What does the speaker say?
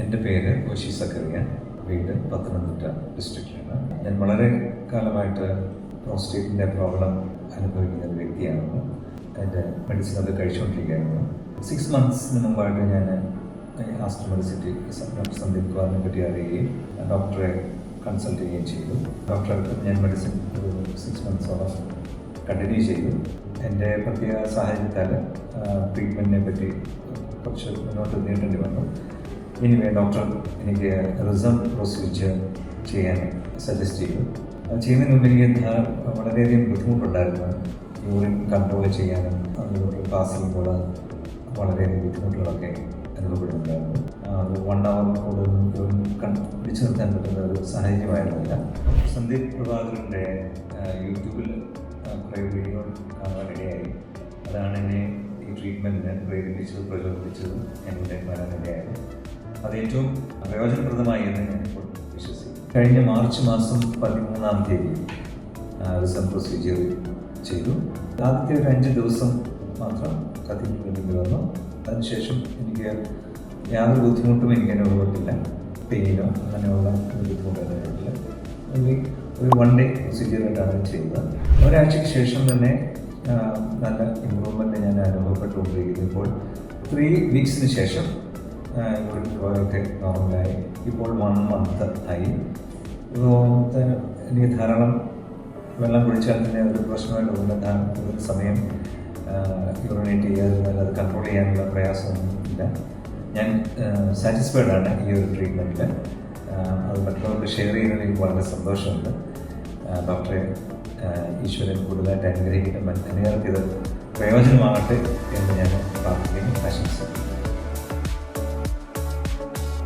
എന്റെ പേര് ഓശി സക്കറിയ വീട് പത്തനംതിട്ട ഡിസ്ട്രിക്റ്റിലാണ് ഞാൻ വളരെ കാലമായിട്ട് പ്രോസ്റ്റേറ്റിന്റെ പ്രോബ്ലം അനുഭവിക്കുന്ന ഒരു വ്യക്തിയാണ് എന്റെ മെഡിസിൻ അത് കഴിച്ചുകൊണ്ടിരിക്കുകയായിരുന്നു. സിക്സ് മന്ത്സിന് മുമ്പായിട്ട് ഞാൻ ആസ്റ്റർ മെഡിസിറ്റി സന്ദീപ് കുമാറിനെ പറ്റി അറിയുകയും ഡോക്ടറെ കൺസൾട്ട് ചെയ്യുകയും ചെയ്തു. ഡോക്ടറെ ഞാൻ മെഡിസിൻ സിക്സ് മന്ത്സോളം കണ്ടിന്യൂ ചെയ്തു. എന്റെ പ്രത്യേക സാഹചര്യത്താൽ ട്രീറ്റ്മെന്റിനെ പറ്റി കുറച്ച് മുന്നോട്ട് നീട്ടേണ്ടി വന്നു. ഇനിവേ ഡോക്ടർ എനിക്ക് റിസം പ്രൊസീജിയർ ചെയ്യാൻ സജസ്റ്റ് ചെയ്തു. ചെയ്യുന്നതിന് മുമ്പ് എനിക്ക് വളരെയധികം ബുദ്ധിമുട്ടുണ്ടായിരുന്നു. യൂറിൻ കൺട്രോൾ ചെയ്യാനും അതുപോലെ പാസ് ചെയ്യുമ്പോൾ വളരെയധികം ബുദ്ധിമുട്ടുകളൊക്കെ അനുഭവപ്പെടുന്നുണ്ടായിരുന്നു. അത് വൺ അവർ കൂടുതൽ പിടിച്ചു നിർത്താൻ പറ്റുന്ന ഒരു സാഹചര്യമായിരുന്നില്ല. സന്ദീപ് പ്രഭാകറിന്റെ യൂട്യൂബിൽ കുറേ വീഡിയോ കാണാനിടയായി അതാണ് എന്നെ ഈ ട്രീറ്റ്മെന്റിന് പ്രേരിപ്പിച്ചത് പ്രചോദിപ്പിച്ചതും എന്നിവിടെ വരാനിടയായത് അത് ഏറ്റവും പ്രയോജനപ്രദമായി എന്ന് ഞാൻ ഇപ്പോൾ വിശ്വസിക്കുന്നു. കഴിഞ്ഞ മാർച്ച് മാസം പതിമൂന്നാം തീയതി റിസം പ്രൊസീജിയർ ചെയ്തു. ആദ്യത്തെ ഒരു അഞ്ച് ദിവസം മാത്രം കത്തിക്ക് വേണ്ടി വന്നു. അതിനുശേഷം എനിക്ക് യാതൊരു ബുദ്ധിമുട്ടും എനിക്ക് അനുഭവപ്പെട്ടില്ല പെയിനോ അങ്ങനെയുള്ള ബുദ്ധിമുട്ട് അനുഭവപ്പെട്ടില്ല ഒരു വൺ ഡേ പ്രൊസീജിയർ ആയിട്ടാണ് ചെയ്തത്. ഒരാഴ്ചയ്ക്ക് ശേഷം തന്നെ നല്ല ഇമ്പ്രൂവ്മെന്റ് ഞാൻ അനുഭവപ്പെട്ടുകൊണ്ടിരിക്കുന്നു. ഇപ്പോൾ ത്രീ വീക്സിന് ശേഷം ഫ്ലോയൊക്കെ നോർമലായി ഇപ്പോൾ വൺ മന്ത് ആയി. ഇപ്പോൾ എനിക്ക് ധാരാളം വെള്ളം കുടിച്ചാൽ തന്നെ ഒരു പ്രശ്നമായിട്ട് തോന്നുന്ന ഒരു സമയം യൂറിനേറ്റ് ചെയ്യാതിരുന്നാൽ അത് കൺട്രോൾ ചെയ്യാനുള്ള പ്രയാസമൊന്നും ഇല്ല ഞാൻ സാറ്റിസ്ഫൈഡ് ആണ് ഈ ഒരു ട്രീറ്റ്മെന്റിൽ അത് മറ്റുള്ളവർക്ക് ഷെയർ ചെയ്യുന്നതിൽ എനിക്ക് വളരെ സന്തോഷമുണ്ട്. ഡോക്ടറെ ഈശ്വരൻ കൂടുതലായിട്ട് അനുഗ്രഹിക്കുന്ന അനേകർക്ക് ഇത് പ്രയോജനമാകട്ടെ എന്ന് ഞാൻ പ്രാർത്ഥിക്കുന്നു. ആശംസിക്കുന്നു.